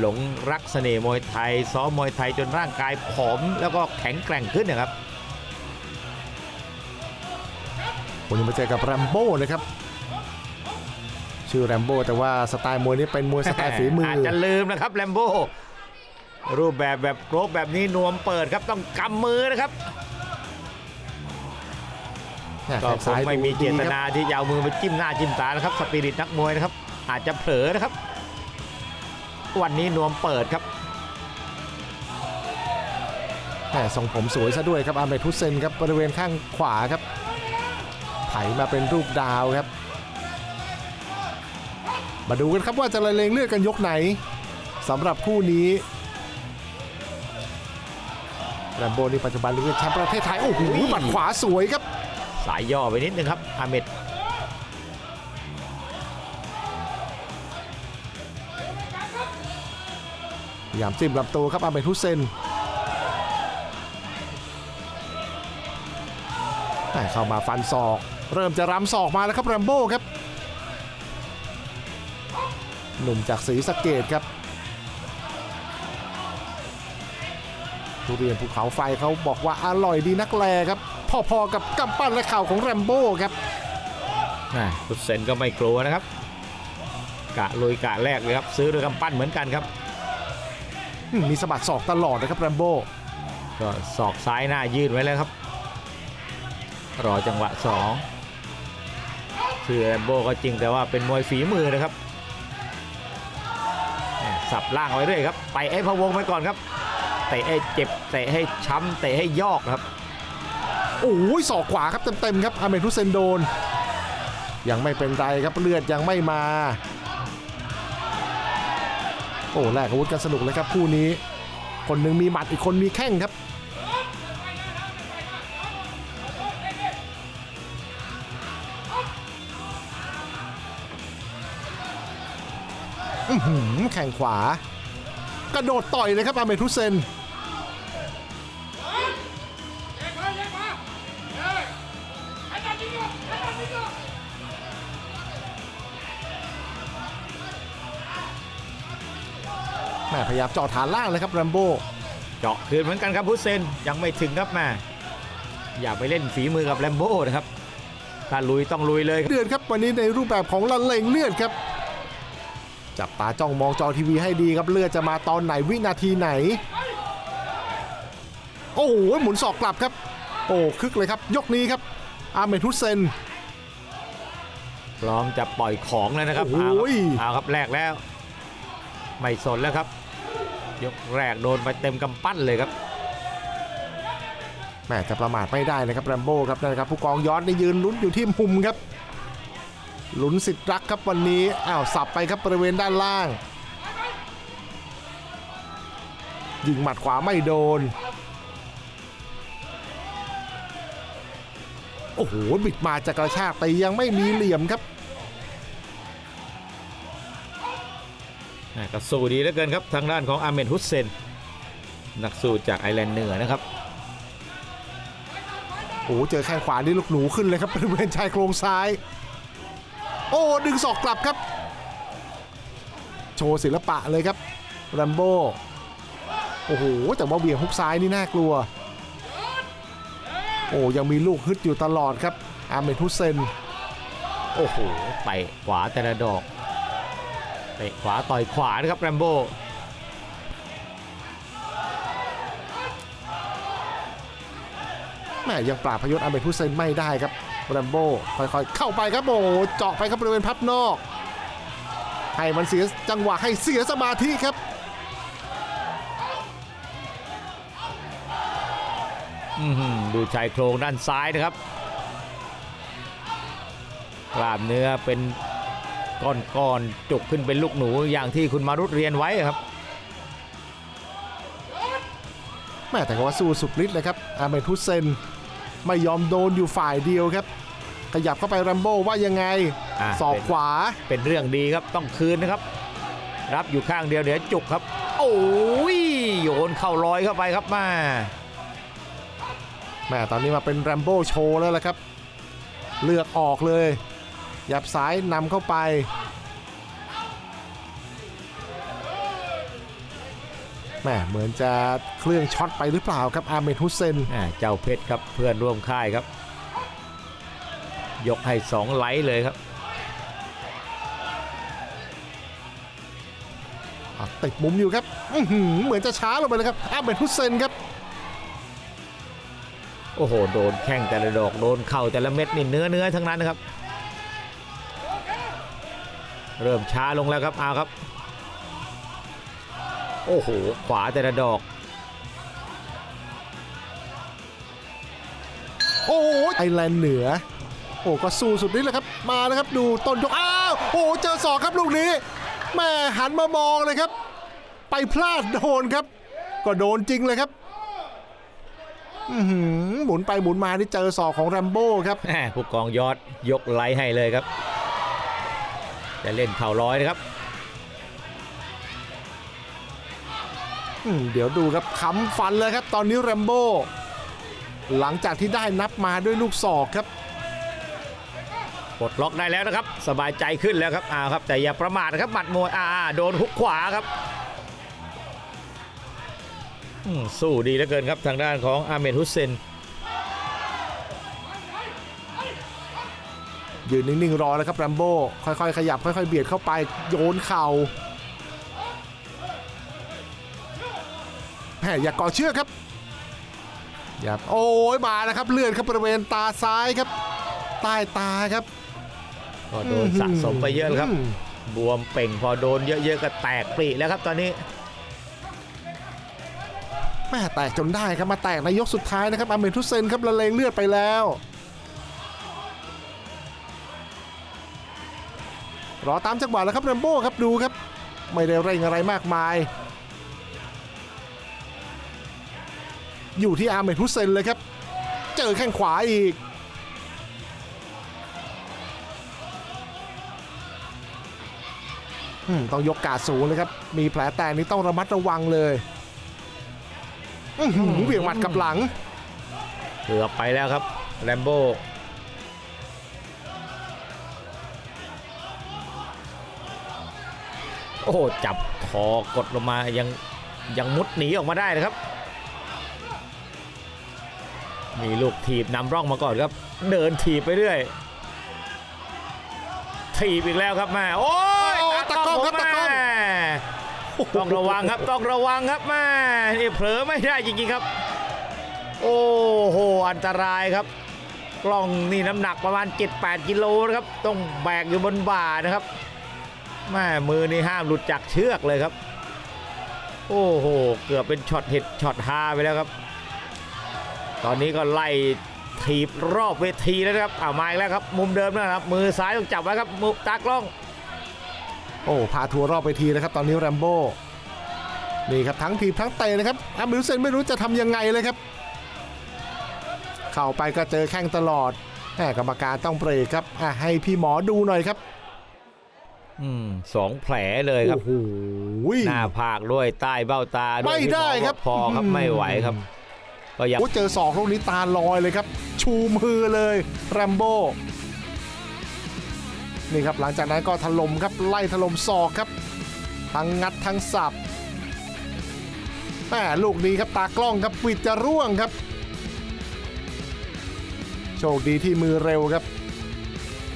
หลงรักเสน่ห์มวยไทย ซ้อมมวยไทยจนร่างกายผอมแล้วก็แข็งแกร่งขึ้นนะครับวันนี้มาเจอกับแรมโบ้นะครับชื่อแรมโบ้แต่ว่าสไตล์มวยนี้เป็นมวยสไตล์ฝีมืออาจจะลืมนะครับแลมโบ้รูปแบบแบบโกรบแบบนี้นวมเปิดครับต้องกำมือนะครับแม่ก็แข้งคซ้างยไม่มีเจตดูดีครับนาที่จะเอามือไปจิ้มหน้าจิ้มตานะครับสปิริตนักมวยนะครับ อาจจะเผลอนะครับ วันนี้นวมเปิดครับแม่ทรงผมสวยซะด้วยครับอาเมทุเซนครับบริเวณข้างขวาครับ ไถมาเป็นรูปดาวครับ มาดูกันครับว่าจะละเลงเลือดกันยกไหนสำหรับคู่นี้แรมโบ้นี่ปัจจุบันเป็นแชมป์ประเทศไทย โอ้โหหมัดขวาสวยครับ สายย่อไปนิดนึงครับอาเมด ยายามจิ้มลำตัวครับอาเมทุเซนแม่เข้ามาฟันศอก เริ่มจะรำศอกมาแล้วครับแรมโบ้ครับ หนุ่มจากศรีสะเกดครับทุเรียนภูเขาไฟเขาบอกว่าอร่อยดีนักแลครับ พอๆกับกำปั้นและเข่าของแรมโบ้ครับพุทเซนก็ไม่กลัวนะครับ กะลุยกะแรกเลยครับ ซื้อด้วยกำปั้นเหมือนกันครับ มมีสะบัดศอกตลอดนะครับแรมโบ้ก็ศอกซ้ายหน้ายืดไว้แล้วครับ รอจังหวะสองคือแรมโบ้ก็จริงแต่ว่าเป็นมวยฝีมือนะครับแหม่สับล่างไว้เรื่อยครับ ไปไอ้พะวงไปก่อนครับเตะให้เจ็บเตะให้ช้ำเตะให้ยอกครับโอ้ยศอกขวาครับเต็มๆครับอาเมทุเซนโดน ยังไม่เป็นไรครับเลือดยังไม่มาโอ้แลกอาวุธกันสนุกเลยครับคู่นี้ คนหนึ่งมีหมัดอีกคนมีแข้งครับอื้อหือแข่งขวา กระโดดต่อยเลยครับอาเมทุเซน แม่พยายามเจาะฐานล่างเลยครับแรมโบ้เจาะคืนเหมือนกันครับพุทธเซนยังไม่ถึงครับแม่อย่าไปเล่นฝีมือกับแรมโบ้นะครับถ้าลุยต้องลุยเลยครับเดือนครับวันนี้ในรูปแบบของละเลงเลือดครับ จับตาจ้องมองจอทีวีให้ดีครับเลือดจะมาตอนไหนวินาทีไหน โอ้โหหมุนศอกกลับครับ โอ้คึกเลยครับ ยกนี้ครับ อาเมทุเซนพร้อมจะปล่อยของแล้วนะครับโอ้เอาโหครับเอาครับแรกแล้ว ไม่สนแล้วครับ ยกแรกโดนไปเต็มกำปั้นเลยครับแม่จะประมาทไม่ได้นะครับแรมโบ้ครับนะครับผู้กองย้อนได้ยืนลุ้นอยู่ที่มุมครับลุ้นสิทธิ์รักครับวันนี้อ้าวสับไปครับบริเวณด้านล่าง ยิงหมัดขวาไม่โดน โอ้โหบิดมาจะกระชากแต่ยังไม่มีเหลี่ยมครับ ก็สู้ดีเหลือเกินครับทางด้านของอาเมนฮุสเซน นักสู้จากไอร์แลนด์เหนือนะครับโอ้เจอแข้งขวานี่ลูกหนูขึ้นเลยครับบริเวณชายโครงซ้าย โอ้ดึงศอกกลับครับ โชว์ศิลปะเลยครับแรมโบ้โอ้โหแต่ว่าเบี่ยงฮุกซ้ายนี่น่ากลัว โอ้ยังมีลูกฮึดอยู่ตลอดครับอาเมนทุเซน โอ้โหเตะขวาแต่ละดอก เตะขวาต่อยขวานะครับแรมโบ้แม่ยังปราบพยศอาเมนทุเซนไม่ได้ครับแรมโบ้ค่อยๆ เข้าไปครับโอ้โหเจาะไปครับบริเวณพับนอก ให้มันเสียจังหวะให้เสียสมาธิครับอื้อหือดูชายโครงด้านซ้ายนะครับกล้ามเนื้อเป็น ก้อนๆจุกขึ้นเป็นลูกหนูอย่างที่คุณมารุตเรียนไว้ครับแม่แต่ก็ว่าสู้สุดฤทธิ์เลยครับอาเมทุเซนไม่ยอมโดนอยู่ฝ่ายเดียวครับ ขยับเข้าไปแรมโบ้ว่ายังไงอะศอกเป็นขวาเป็นเรื่องดีครับต้องคืนนะครับ รับอยู่ข้างเดียวเดี๋ยวจุกครับ โอ้ยโยนเข้าลอยเข้าไปครับมาแม่ตอนนี้มาเป็นแรมโบ้โชว์แล้วละครับ เลือกออกเลย ยับซ้ายนำเข้าไปแม่เหมือนจะเครื่องช็อตไปหรือเปล่าครับอาเมดฮุสเซนอ่าเจ้าเพชรครับเพื่อนร่วมค่ายครับ ยกให้สองไลท์เลยครับอะติดมุมอยู่ครับอื้อหือเหมือนจะช้าลงไปเลยครับอาเมดฮุสเซนครับโอ้โห โดนแข้งแต่ละดอก โดนเข่าแต่ละเม็ดนี่เนื้อเนื้อทั้งนั้นนะครับ เริ่มช้าลงแล้วครับเอาครับ โอ้โห ขวาแต่ละดอก โอ้โหไอแลนด์เหนือ โอ้ก็สู้สุดนี้แหละครับ มาแล้วครับดูต้นยกอ้าวโอ้โหเจอศอกครับลูกนี้แม่หันมามองเลยครับ ไปพลาดโดนครับ ก็โดนจริงเลยครับอื้อหือหมุนไปหมุนมาที่เจอศอกของแรมโบ้ครับแหมผู้กองยอดยกไลท์ให้เลยครับ จะเล่นเข่าร้อยนะครับอืมเดี๋ยวดูครับค้ำฟันเลยครับ ตอนนี้แรมโบ้หลังจากที่ได้นับมาด้วยลูกศอกครับปลดล็อกได้แล้วนะครับ สบายใจขึ้นแล้วครับอ้าวครับ แต่อย่าประมาทนะครับหมัดมวยอ่าโดนฮุกขวาครับอืมสู้ดีเหลือเกินครับทางด้านของอาเมดฮุสเซน ยืนนิ่งๆรอแล้วครับแรมโบ้ค่อยๆ ขยับค่อยๆ เบียดเข้าไปโยนเข่าแหมอย่าก่อเชือกครับอย่าโอ้ยมาแล้วครับเลือดครับบริเวณตาซ้ายครับ ใต้ตาครับ ก็โดนสะสมไปเยอะแล้วครับมบวมเป่งพอโดนเยอะๆก็แตกปริแล้วครับตอนนี้แม่แตกจนได้ครับมาแตกในยกสุดท้ายนะครับอาเมทุเซนครับละเลงเลือดไปแล้ว รอตามจังหวะแล้วครับแรมโบ้ครับดูครับ ไม่ได้เร่งอะไรมากมาย อยู่ที่อาเมทุเซนเลยครับ เจอแข้งขวาอีก ต้องยกกาดสูงเลยครับ มีแผลแตกนี่ต้องระมัดระวังเลยหือหือเหวี่ยงหมัดกับหลังเกือบไปแล้วครับแรมโบ้ โอ้โหจับคอกดลงมายังยังมุดหนีออกมาได้นะครับ มีลูกถีบนำร่องมาก่อนครับ เดินถีบไปเรื่อยถีบอีกแล้วครับแม่โอ้ยโอ้ตะกล้องครับผมตะกล้องแม่ต้องระวังครับต้องระวังครับแม่นี่เผลอไม่ได้จริงๆครับ โอ้โหอันตรายครับ กล้องนี่น้ำหนักประมาณ 7-8 กิโลนะครับ ต้องแบกอยู่บนบ่านะครับ แม่มือนี่ห้ามหลุดจากเชือกเลยครับ โอ้โห เกือบเป็นช็อตเห็ดช็อตฮาไปแล้วครับ ตอนนี้ก็ไล่ถีบรอบเวทีแล้วนะครับเอามาอีกแล้วครับ มุมเดิมนะครับ มือซ้ายต้องจับไว้ครับมุมตากล้อง โอ้พาทัวร์รอบไปทีนะครับ ตอนนี้แรมโบ้นี่ครับทั้งทีบทั้งเตะนะครับอามิลเซนไม่รู้จะทำยังไงเลยครับ เข้าไปก็เจอแข้งตลอดแหมกรรมการต้องเบรกครับอะให้พี่หมอดูหน่อยครับ อืมสองแผลเลยครับโอ้โหหน้าผากด้วยใต้เบ้าตาด้วยไม่ได้ที่หอครับ พอครับอืมไม่ไหวครับ ก็ยังโอ้เจอศอกลูกนี้ตาลอยเลยครับ ชูมือเลยแรมโบ้นี่ครับหลังจากนั้นก็ถล่มครับไล่ถล่มศอกครับ ทั้งงัดทั้งสับแม่ลูกนี้ครับตากล้องครับวิดจะร่วงครับ โชคดีที่มือเร็วครับ